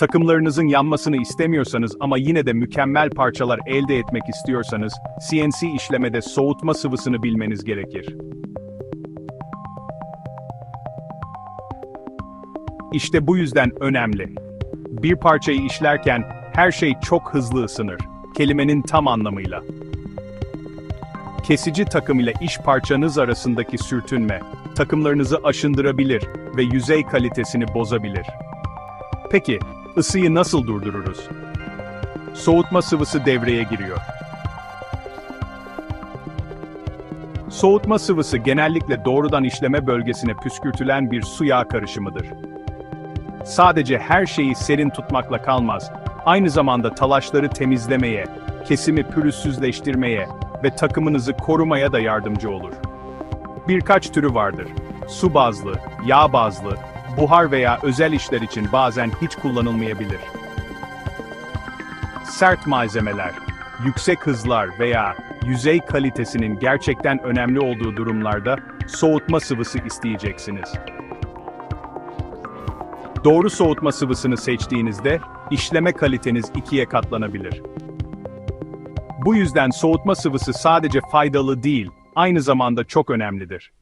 Takımlarınızın yanmasını istemiyorsanız ama yine de mükemmel parçalar elde etmek istiyorsanız, CNC işlemede soğutma sıvısını bilmeniz gerekir. İşte bu yüzden önemli. Bir parçayı işlerken her şey çok hızlı ısınır, kelimenin tam anlamıyla. Kesici takım ile iş parçanız arasındaki sürtünme, takımlarınızı aşındırabilir ve yüzey kalitesini bozabilir. Peki, ısıyı nasıl durdururuz? Soğutma sıvısı devreye giriyor. Soğutma sıvısı genellikle doğrudan işleme bölgesine püskürtülen bir su yağ karışımıdır. Sadece her şeyi serin tutmakla kalmaz, aynı zamanda talaşları temizlemeye, kesimi pürüzsüzleştirmeye ve takımınızı korumaya da yardımcı olur. Birkaç türü vardır. Su bazlı, yağ bazlı, buhar veya özel işler için bazen hiç kullanılmayabilir. Sert malzemeler, yüksek hızlar veya yüzey kalitesinin gerçekten önemli olduğu durumlarda soğutma sıvısı isteyeceksiniz. Doğru soğutma sıvısını seçtiğinizde işleme kaliteniz ikiye katlanabilir. Bu yüzden soğutma sıvısı sadece faydalı değil, aynı zamanda çok önemlidir.